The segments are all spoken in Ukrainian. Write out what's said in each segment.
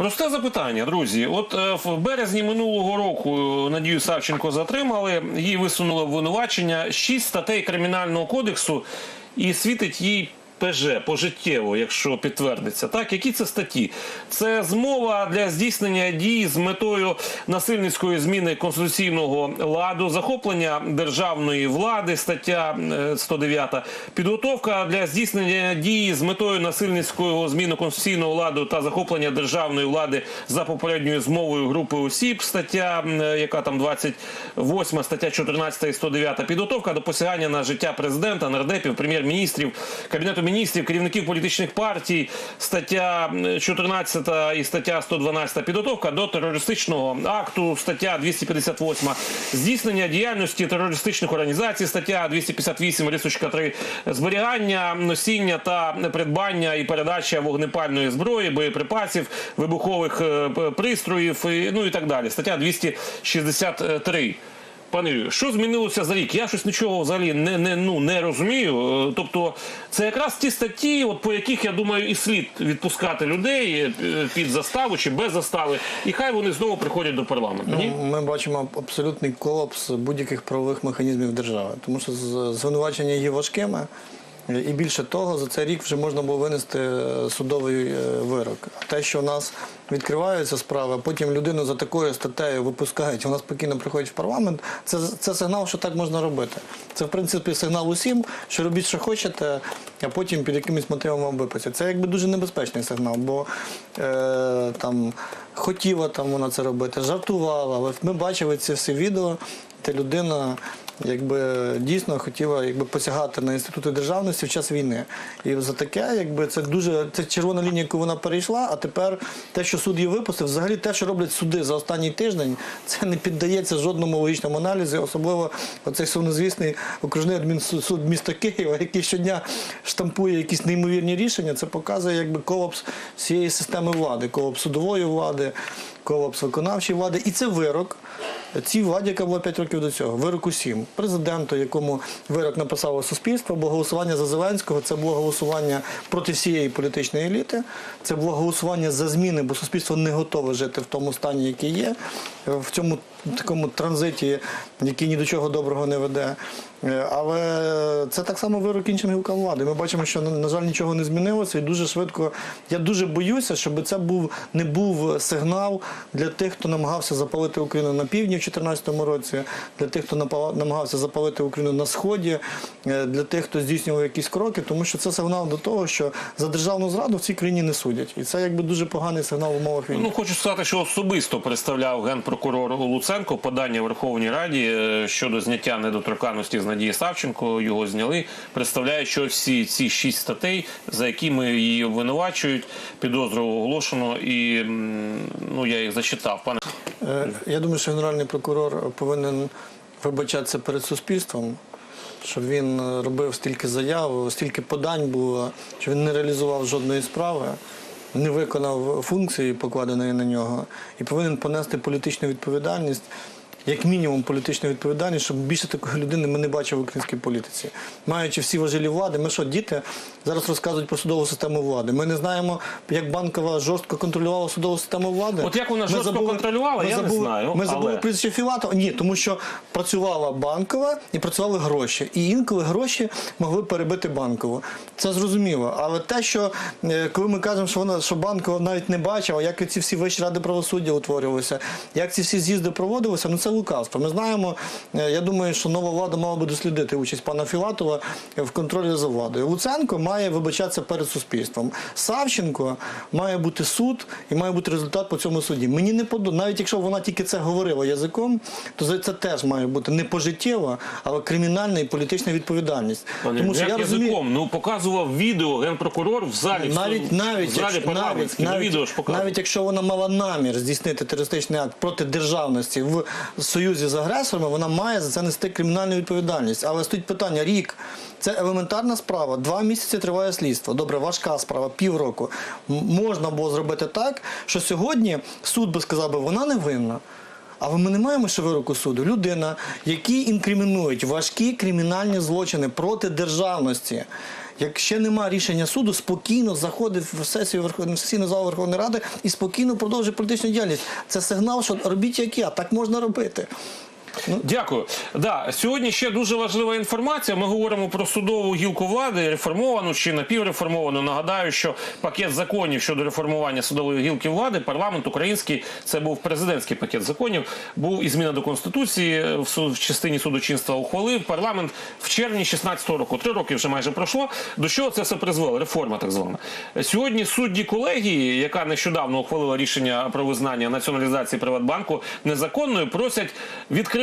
Просте запитання, друзі. От е, в березні минулого року е, Надію Савченко затримали, їй висунули обвинувачення шість статей кримінального кодексу і світить їй. ПЖ пожиттєво, якщо підтвердиться, так які це статті? Це змова для здійснення дій з метою насильницької зміни конституційного ладу, захоплення державної влади, стаття е, 109, підготовка для здійснення дій з метою насильницького зміни конституційного ладу та захоплення державної влади за попередньою змовою групи осіб, стаття, е, яка там 28, стаття 14 і 109, підготовка до посягання на життя президента, нардепів, прем'єр-міністрів, кабінету міністрів, керівників політичних партій, стаття е, 14 і стаття 112, підготовка до терористичного акту, стаття 258, здійснення діяльності терористичних організацій, стаття 258, рисочка 3, зберігання, носіння та придбання і передача вогнепальної зброї, боєприпасів, вибухових е, пристроїв, ну і так далі. Стаття 263. Пане Юрію, що змінилося за рік? Я щось нічого взагалі не, не, ну, не розумію. Е, Тобто, це якраз ті статті, от по яких я думаю, і слід відпускати людей е, під заставу чи без застави, і хай вони знову приходять до парламенту. Ні? Ну, Ми бачимо абсолютний колапс будь-яких правових механізмів держави, тому що звинувачення є важкими. І більше того, за цей рік вже можна було винести е, судовий вирок. Те, що у нас відкриваються справи, потім людину за такою статтею випускають, вона спокійно приходить в парламент, це, це сигнал, що так можна робити. Це, в принципі, сигнал усім, що робіть, що хочете, а потім під якимось мотивом вам випустять. Це якби дуже небезпечний сигнал, бо е, там хотіла там вона це робити, жартувала. Ми бачили ці всі відео, де людина якби дійсно хотіла якби посягати на інститути державності в час війни. І за таке, якби це дуже це червона лінія, яку вона перейшла. А тепер те, що суд її випустив, взагалі те, що роблять суди за останній тиждень, це не піддається жодному логічному аналізу, особливо оцей сумнозвісний окружний адмінсуд міста Києва, який щодня штампує якісь неймовірні рішення. Це показує якби колапс всієї системи влади, колапс судової влади, колапс виконавчої влади. І це вирок цій владі, яка була 5 років до цього. Вирок усім. Президенту, якому вирок написало суспільство, бо голосування за Зеленського це було голосування проти всієї політичної еліти. Це було голосування за зміни, бо суспільство не готове жити в тому стані, який є, в цьому такому транзиті, який ні до чого доброго не веде. Е, Але це так само вирок іншим гілкам влади. Ми бачимо, що на жаль нічого не змінилося, і дуже швидко. Я дуже боюся, щоб це був не був сигнал для тих, хто намагався запалити Україну на півдні в 2014 році, для тих, хто намагався запалити Україну на сході, е, для тих, хто здійснював якісь кроки, тому що це сигнал до того, що за державну зраду в цій країні не судять, і це якби дуже поганий сигнал в умовах війни. Ну хочу сказати, що особисто представляв генпрокурор Луценко подання Верховній Раді е, щодо зняття недоторканності з Надії Савченко. Його зняли. Представляє, що всі ці шість статей, за якими її обвинувачують, підозру оголошено, і ну я їх зачитав. Пане Е, Я думаю, що генеральний прокурор повинен вибачатися перед суспільством, що він е, робив стільки заяв, стільки подань було, що він не реалізував жодної справи, не виконав функції, покладеної на нього, і повинен понести політичну відповідальність. Як мінімум політичну відповідальність, щоб більше такої людини ми не бачили в українській політиці. Маючи всі важелі влади, ми що, діти зараз розказують про судову систему влади. Ми не знаємо, як банкова жорстко контролювала судову систему влади. От як вона Ми жорстко контролювала, ми я не знаю, Ми забули але- прізвище Філатова. Ні, тому що працювала банкова і працювали гроші. І інколи гроші могли перебити банкову. Це зрозуміло. Але те, що е, коли ми кажемо, що вона що банкова навіть не бачила, як ці всі вищі ради правосуддя утворювалися, як ці всі з'їзди проводилися, ну це лукавство. Ми знаємо, е, я думаю, що нова влада мала би дослідити участь пана Філатова в контролі за владою. Луценко має вибачатися перед суспільством. Савченко має бути суд і має бути результат по цьому суді. Мені не подобається, навіть якщо вона тільки це говорила язиком, то за це теж має бути не пожиттєва, але кримінальна і політична відповідальність. Пане, Тому що як я розумію. язиком? Ну показував відео генпрокурор в залі в Навіть суд- навіть в залі якщо, навіть, парламентській. На відео ж навіть, навіть якщо вона мала намір здійснити терористичний акт проти державності в союзі з агресорами, вона має за це нести кримінальну відповідальність. Але стоїть питання: рік це елементарна справа. Два місяці триває слідство. Добре, важка справа, півроку. Можна було зробити так, що сьогодні суд би сказав би, вона не винна. А ми не маємо ще вироку суду. Людина, які інкримінують важкі кримінальні злочини проти державності. Як ще нема рішення суду, спокійно заходить в сесію Верховної сесійну залу Верховної Ради і спокійно продовжує політичну діяльність. Це сигнал, що робіть як я, так можна робити. Дякую. Да, сьогодні ще дуже важлива інформація. Ми говоримо про судову гілку влади, реформовану чи напівреформовану. Нагадаю, що пакет законів щодо реформування судової гілки влади, парламент український, це був президентський пакет законів. Був і зміна до конституції в, частині судочинства ухвалив. Парламент в червні 16-го року. Три роки вже майже пройшло. До чого це все призвело? Реформа так звана. Сьогодні судді колегії, яка нещодавно ухвалила рішення про визнання націоналізації Приватбанку незаконною, просять відкрити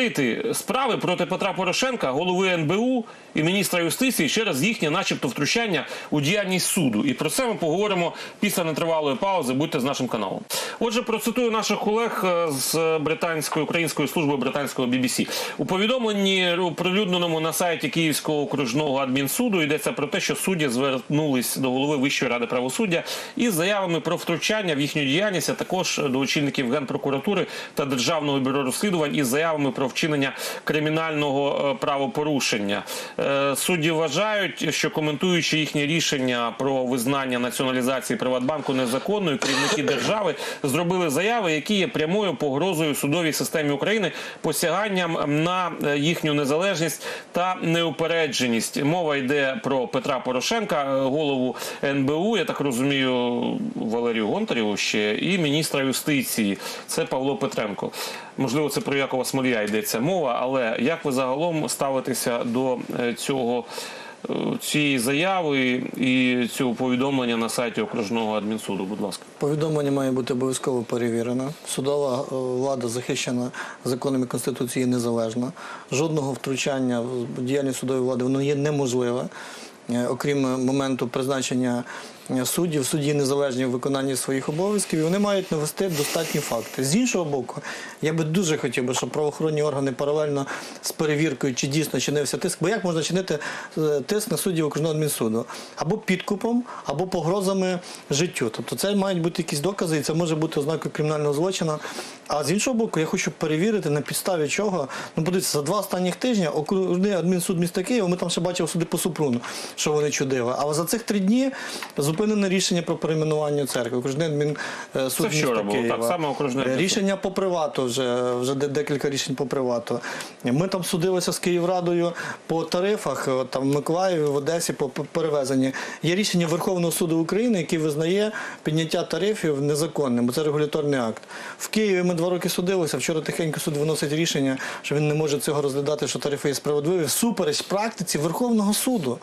справи проти Петра Порошенка, голови НБУ і міністра юстиції через їхнє, начебто, втручання у діяльність суду. І про це ми поговоримо після нетривалої паузи. Будьте з нашим каналом. Отже, процитую наших колег е, з британської української служби британського BBC. У повідомленні оприлюдненому на сайті Київського окружного адмінсуду йдеться про те, що судді звернулись до голови Вищої ради правосуддя із заявами про втручання в їхню діяльність, а також до очільників генпрокуратури та державного бюро розслідувань із заявами про вчинення кримінального е, правопорушення. Е, Судді вважають, що коментуючи їхнє рішення про визнання націоналізації Приватбанку незаконною, керівники держави зробили заяви, які є прямою погрозою судовій системі України, посяганням на е, їхню незалежність та неупередженість. Мова йде про Петра Порошенка, голову НБУ, я так розумію, Валерію Гонтарєву ще і міністра юстиції. Це Павло Петренко. Можливо, це про Якова Смолія йдеться мова, але як ви загалом ставитеся до е, цього? е, Цієї заяви і цього повідомлення на сайті окружного адмінсуду, будь ласка. Повідомлення має бути обов'язково перевірено. Судова е, влада захищена законами Конституції незалежна. Жодного втручання в діяльність судової влади воно є неможливе. Окрім моменту призначення суддів, судді незалежні в виконанні своїх обов'язків, і вони мають навести достатні факти. З іншого боку, я би дуже хотів би, щоб правоохоронні органи паралельно з перевіркою, чи дійсно чинився тиск, бо як можна чинити е, тиск на суддів окружного адмінсуду? Або підкупом, або погрозами життю. Тобто це мають бути якісь докази, і це може бути ознакою кримінального злочину. А з іншого боку, я хочу перевірити на підставі чого. Ну, подивіться, за два останніх тижні окружний адмінсуд міста Києва, ми там ще бачили суди по Супруну, що вони чудили. А за цих три дні зупинене рішення про перейменування церкви. Окружний адмінсуд Це вчора було, так само окружний Е. Рішення по привату вже, вже декілька рішень по привату. Ми там судилися з Київрадою по тарифах, там в Миколаєві, в Одесі по перевезенні. Є рішення Верховного суду України, який визнає підняття тарифів незаконним, бо це регуляторний акт. В Києві ми два роки судилися. Вчора тихенько суд виносить рішення, що він не може цього розглядати, що тарифи є справедливі, всупереч практиці Верховного суду.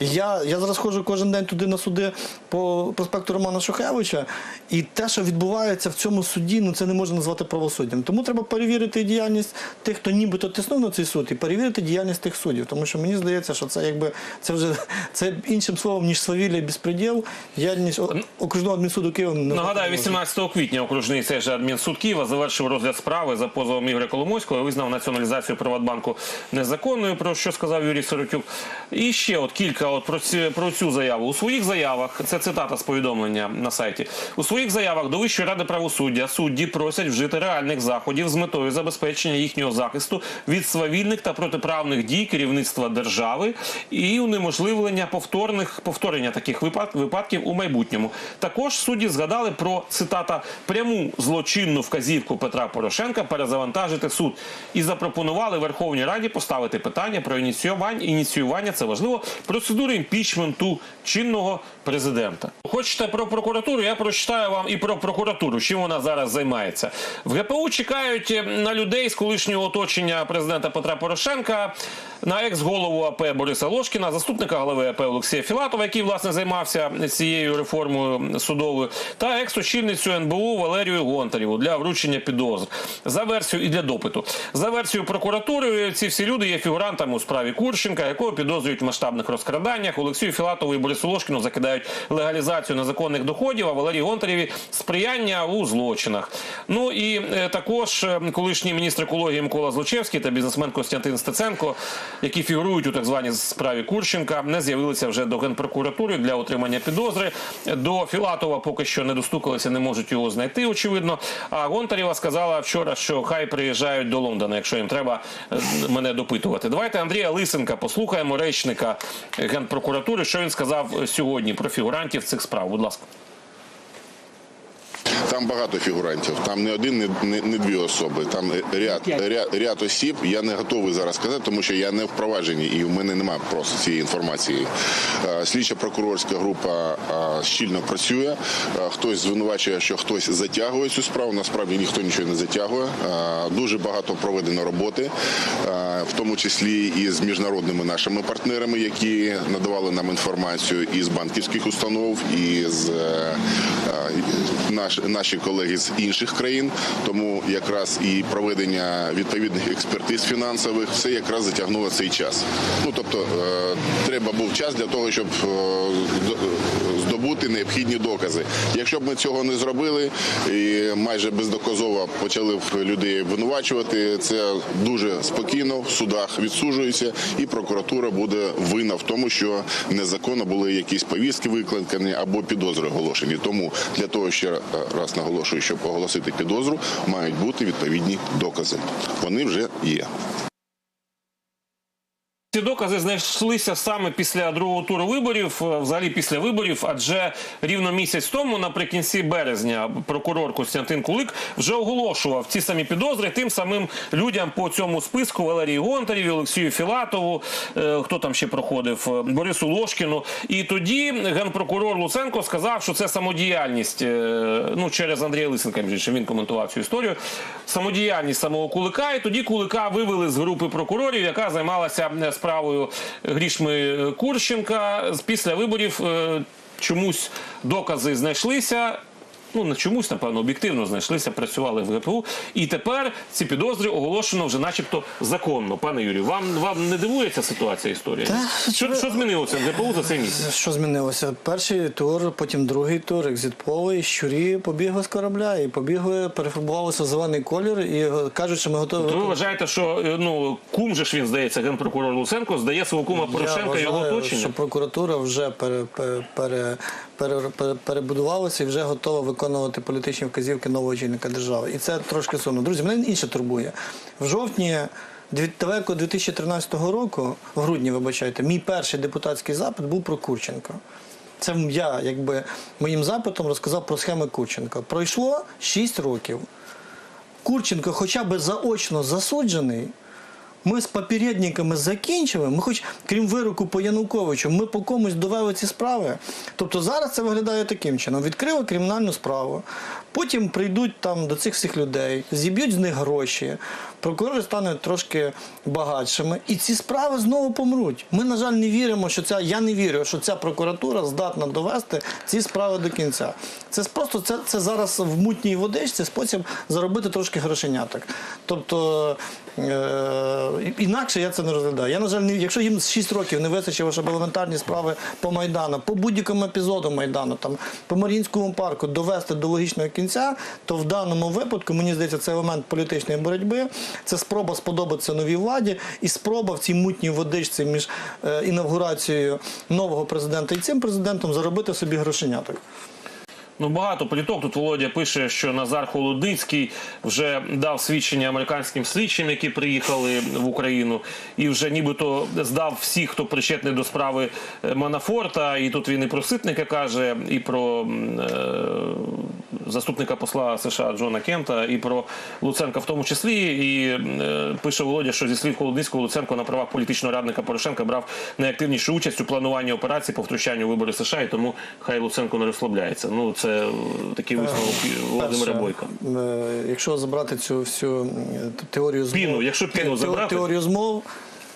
Я, я зараз ходжу кожен день туди на суди по проспекту Романа Шухевича, і те, що відбувається в цьому суді, ну це не можна назвати правосуддям. Тому треба перевірити діяльність тих, хто нібито тиснув на цей суд, і перевірити діяльність тих суддів. Тому що мені здається, що це якби це вже це іншим словом, ніж свавілля і безпреділ, діяльність окружного адмінсуду Києва не Нагадаю, 18 квітня окружний цей же адмінсуд Києва завершив розгляд справи за позовом Ігоря Коломойського і визнав націоналізацію Приватбанку незаконною, про що сказав Юрій Сиротюк. І ще от кілька от про, ці, про цю заяву. У своїх заявах, це цитата з повідомлення на сайті, у своїх заявах до Вищої ради правосуддя судді просять вжити реальних заходів з метою забезпечення їхнього захисту від свавільних та протиправних дій керівництва держави і унеможливлення повторних повторення таких випад- випадків у майбутньому. Також судді згадали про цитата пряму злочинну вказівку Петра Порошенка перезавантажити суд і запропонували Верховній Раді поставити питання про ініціювання ініціювання це важливо процедури імпічменту чинного президента. Хочете про прокуратуру? Я прочитаю вам і про прокуратуру. Чим вона зараз займається в ГПУ? Чекають е, на людей з колишнього оточення президента Петра Порошенка, на екс-голову АП Бориса Ложкіна, заступника голови АП Олексія Філатова, який власне займався цією реформою судовою, та екс-очільницю НБУ Валерію Гонтарєву для вручення підозр за версію і для допиту. За версією прокуратури, ці всі люди є фігурантами у справі Курченка, якого підозрюють масштабних розкрадах. Завданнях. Олексію Філатову і Борису Ложкіну закидають легалізацію незаконних доходів, а Валерії Гонтарєві сприяння у злочинах. Ну і е, також е, колишній міністр екології Микола Злочевський та бізнесмен Костянтин Стеценко, які фігурують у так званій справі Курченка, не з'явилися вже до генпрокуратури для отримання підозри. До Філатова поки що не достукалися, не можуть його знайти. Очевидно. А Гонтарєва сказала вчора, що хай приїжджають до Лондона, якщо їм треба е, мене допитувати. Давайте Андрія Лисенка послухаємо речника генпрокуратури, що він сказав сьогодні про фігурантів цих справ. Будь ласка. Там багато фігурантів, там не один, не, не, не дві особи. Там ряд, ряд, ряд осіб. Я не готовий зараз сказати, тому що я не впроваджений і в мене немає просто цієї інформації. Е, Слідча прокурорська група е, щільно працює. Е, Хтось звинувачує, що хтось затягує цю справу. Насправді ніхто нічого не затягує. Е, Дуже багато проведено роботи, е, в тому числі і з міжнародними нашими партнерами, які надавали нам інформацію і з банківських установ, і з е, е, наші колеги з інших країн. Тому якраз і проведення відповідних експертиз фінансових все якраз затягнуло цей час. Ну тобто е, треба був час для того, щоб е, здобути необхідні докази. Якщо б ми цього не зробили і майже бездоказово почали людей обвинувачувати, це дуже спокійно в судах відсуджується, і прокуратура буде винна в тому, що незаконно були якісь повістки викликані або підозри оголошені. Тому для того ще раз наголошую, щоб оголосити підозру, мають бути відповідні докази. Вони вже є. Ці докази знайшлися саме після другого туру виборів, е, взагалі після виборів, адже рівно місяць тому, наприкінці березня, прокурор Костянтин Кулик вже оголошував ці самі підозри тим самим людям по цьому списку Валерії Гонтарєві, Олексію Філатову, е, хто там ще проходив, е, Борису Ложкіну. І тоді генпрокурор Луценко сказав, що це самодіяльність. Ну через Андрія Лисенка, між він коментував цю історію. Самодіяльність самого Кулика. І тоді Кулика вивели з групи прокурорів, яка займалася е, справою грішми Курченка. Після виборів е, чомусь докази знайшлися. Ну, не чомусь, напевно, об'єктивно знайшлися, працювали в ГПУ. І тепер ці підозри оголошено вже начебто законно. Пане Юрію, вам, вам не дивує ця ситуація історія? Та, що, що змінилося в ГПУ за цей місяць? Що змінилося? Перший тур, потім другий тур, екзитполи, щурі побігли з корабля і побігли, перефарбувалися в зелений колір і е, кажуть, що ми готові. То ви вважаєте, що е, ну кум же ж він здається, генпрокурор Луценко здає свого кума Порошенка і його оточення? що прокуратура вже пере, пере, пере, пере, пере, перебудувалася і вже готова виконувати політичні вказівки нового очільника держави. І це трошки сумно. Друзі, мене інше турбує. В жовтні далеко 2013 року, в грудні, вибачайте, мій перший депутатський запит був про Курченка. Це я, якби моїм запитом розказав про схеми Курченка. Пройшло 6 років. Курченко хоча б заочно засуджений. Ми з попередниками закінчили. Ми, хоч крім вироку по Януковичу, ми по комусь довели ці справи. Тобто зараз це виглядає таким чином: відкрили кримінальну справу, потім прийдуть там до цих всіх людей, зіб'ють з них гроші, прокурори стануть трошки багатшими, і ці справи знову помруть. Ми, на жаль, не віримо, що ця я не вірю, що ця прокуратура здатна довести ці справи до кінця. Це просто це, це зараз в мутній водичці спосіб заробити трошки грошеняток. Тобто інакше я це не розглядаю. Я, на жаль, не, якщо їм з 6 років не вистачило, щоб елементарні справи по Майдану, по будь-якому епізоду Майдану, там по Мар'їнському парку довести до логічного кінця, то в даному випадку мені здається, це елемент політичної боротьби, це спроба сподобатися новій владі і спроба в цій мутній водичці між е, інавгурацією нового президента і цим президентом заробити собі грошеняток. Ну багато політок. Тут Володя пише, що Назар Холодницький вже дав свідчення американським слідчим, які приїхали в Україну, і вже нібито здав всіх, хто причетний до справи е, Манафорта. І тут він і про Ситника каже, і про е, заступника посла США Джона Кента, і про Луценка в тому числі. І е, пише Володя, що зі слів Холодницького Луценко на правах політичного радника Порошенка брав найактивнішу участь у плануванні операції по втручанню вибори США, і тому хай Луценко не розслабляється. Ну це е, такий висновок Володимира Бойка. е, Якщо забрати цю всю теорію змов, Піну, якщо піну те- забрати. теорію змов,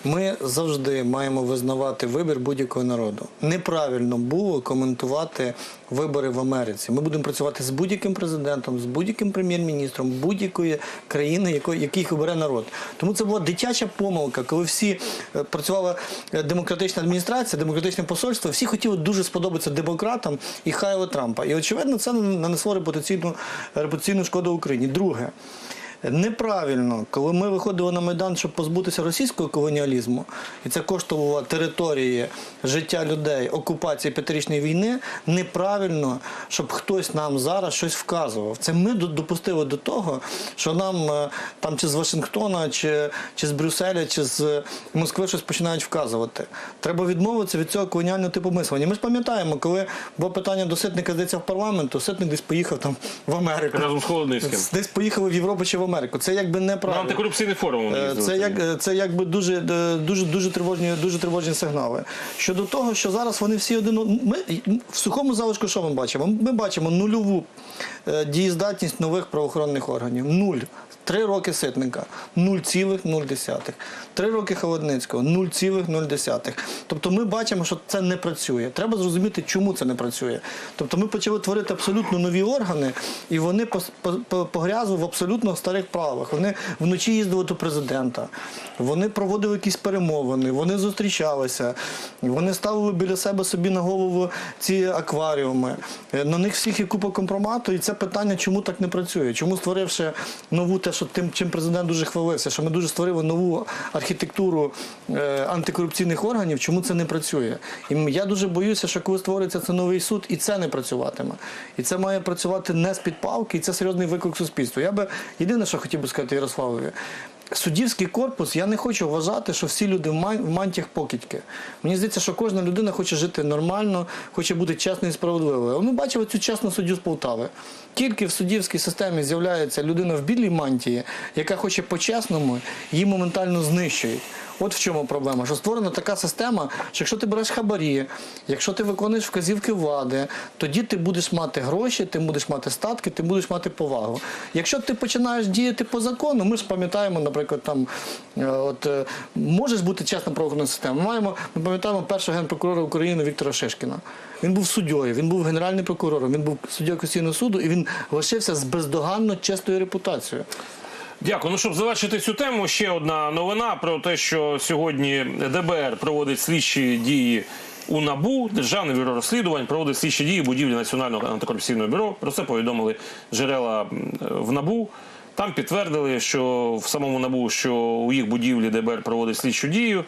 Ми завжди маємо визнавати вибір будь-якого народу. Неправильно було коментувати вибори в Америці. Ми будемо працювати з будь-яким президентом, з будь-яким прем'єр-міністром будь-якої країни, їх обере народ. Тому це була дитяча помилка, коли всі е, працювала е, демократична адміністрація, демократичне посольство, всі хотіли дуже сподобатися демократам і хайло Трампа. І очевидно, це нанесло репутаційну репутаційну шкоду Україні. Друге. Неправильно, коли ми виходили на майдан, щоб позбутися російського колоніалізму, і це коштувало території, життя людей, окупації п'ятирічної війни. Неправильно, щоб хтось нам зараз щось вказував. Це ми допустили до того, що нам е, там чи з Вашингтона, чи, чи з Брюсселя, чи з Москви щось починають вказувати. Треба відмовитися від цього колоніального типу мислення. Ми ж пам'ятаємо, коли було питання до Ситника здається в парламенту, Ситник десь поїхав там в Америку. Разом з Холодницьким. Десь поїхали в Європу чи в Америку. Це якби На неправильно. антикорупційний форум Е, Це як е, це якби дуже е, дуже дуже тривожні, дуже тривожні сигнали. Щодо того, що зараз вони всі один ми в сухому залишку, що ми бачимо? Ми бачимо нульову дієздатність нових правоохоронних органів. Нуль. Три роки ситника 0,0. Три роки Холодницького 0,0. Тобто ми бачимо, що це не працює. Треба зрозуміти, чому це не працює. Тобто ми почали творити абсолютно нові органи, і вони погрязли в абсолютно старих правилах. Вони вночі їздили до президента, вони проводили якісь перемовини, вони зустрічалися, вони ставили біля себе собі на голову ці акваріуми. Е, На них всіх є купа компромату, і це питання, чому так не працює? Чому створивши нову те, що тим, чим президент дуже хвалився, що ми дуже створили нову архітектуру е, антикорупційних органів, чому це не працює? І я дуже боюся, що коли створиться це новий суд, і це не працюватиме. І це має працювати не з під палки, і це серйозний виклик суспільству. Я би єдине, що хотів би сказати Ярославові. Суддівський корпус, я не хочу вважати, що всі люди в ман- в мантіях покидьки. Мені здається, що кожна людина хоче жити нормально, хоче бути чесною і справедливою. Ми бачили цю чесну суддю з Полтави. Тільки в суддівській системі з'являється людина в білій мантії, яка хоче по-чесному, її моментально знищують. От в чому проблема. Що створена така система, що якщо ти береш хабарі, якщо ти виконуєш вказівки влади, тоді ти будеш мати гроші, ти будеш мати статки, ти будеш мати повагу. Якщо ти починаєш діяти по закону, ми ж пам'ятаємо, наприклад, там е, от е, можеш бути чесна правоохоронна система. Ми маємо, ми пам'ятаємо першого генпрокурора України Віктора Шишкіна. Він був суддєю, він був генеральним прокурором, він був суддєю Конституційного суду, і він лишився з бездоганно честою репутацією. Дякую. Ну, щоб завершити цю тему, ще одна новина про те, що сьогодні ДБР проводить слідчі дії у НАБУ, Державне бюро розслідувань проводить слідчі дії будівлі Національного антикорупційного бюро. Про це повідомили джерела в НАБУ. Там підтвердили, що в самому НАБУ, що у їх будівлі ДБР проводить слідчу дію.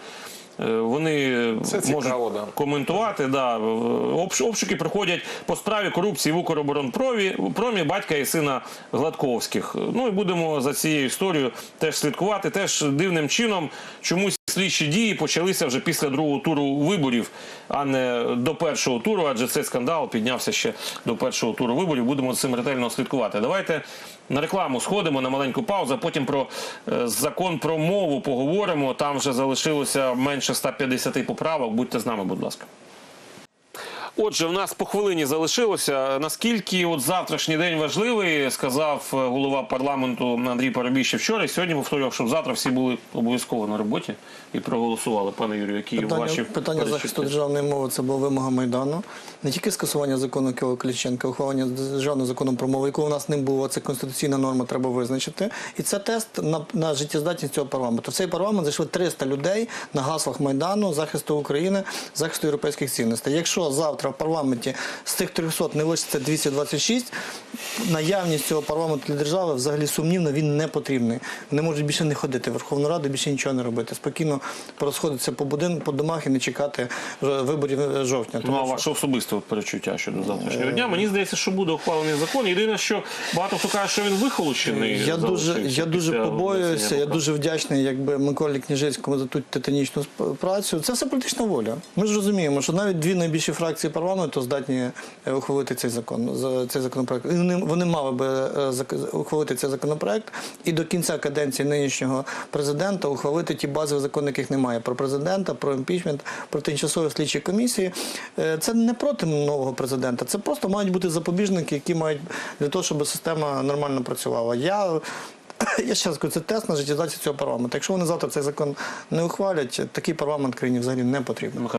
Е, Вони Це цікаво, можуть да. коментувати. Да. Обшуки проходять по справі корупції в Укроборонпромі промі батька і сина Гладковських. Ну і будемо за цією історією теж слідкувати. Теж дивним чином чомусь слідчі дії почалися вже після другого туру виборів, а не до першого туру, адже цей скандал піднявся ще до першого туру виборів. Будемо цим ретельно слідкувати. Давайте на рекламу сходимо на маленьку паузу, а потім про е, закон про мову поговоримо. Там вже залишилося менше 150 поправок. Будьте з нами, будь ласка. Отже, в нас по хвилині залишилося. Наскільки от завтрашній день важливий, сказав е, голова парламенту Андрій Парубій ще вчора. І сьогодні повторював, щоб завтра всі були обов'язково на роботі і проголосували. Пане Юрію, які Питання, ваші питання перечуття? захисту державної мови це була вимога Майдану. Не тільки скасування закону Києва Кліченка, ухвалення державного закону про мову, якого у нас не було, це конституційна норма, треба визначити. І це тест на, на життєздатність цього парламенту. В цей парламент зайшли 300 людей на гаслах Майдану, захисту України, захисту європейських цінностей. Якщо завтра в парламенті з цих 300 не лишиться 226, наявність цього парламенту для держави взагалі сумнівно, він не потрібний. Вони можуть більше не ходити в Верховну Раду, більше нічого не робити. Спокійно порозходитися по будин, по домах і не чекати е, виборів е, жовтня. Ну, а ваше особисте перечуття щодо завтрашнього дня. Мені здається, що буде ухвалений закон. Єдине, що багато хто каже, що він вихолощений. Я дуже, я дуже побоююся, я дуже вдячний якби Миколі Княжицькому за ту титанічну працю. Це все політична воля. Ми ж розуміємо, що навіть дві найбільші фракції парламенту здатні е, ухвалити цей закон, за цей законопроект. Вони, вони мали би е, ухвалити цей законопроект і до кінця каденції нинішнього президента ухвалити ті базові закони, яких немає про президента, про імпічмент, про тимчасові слідчі комісії. Е, Це не проти нового президента. Це просто мають бути запобіжники, які мають для того, щоб система нормально працювала. Я Я ще раз це тест на життєздатність цього парламенту. Якщо вони завтра цей закон не ухвалять, такий парламент країні взагалі не потрібен.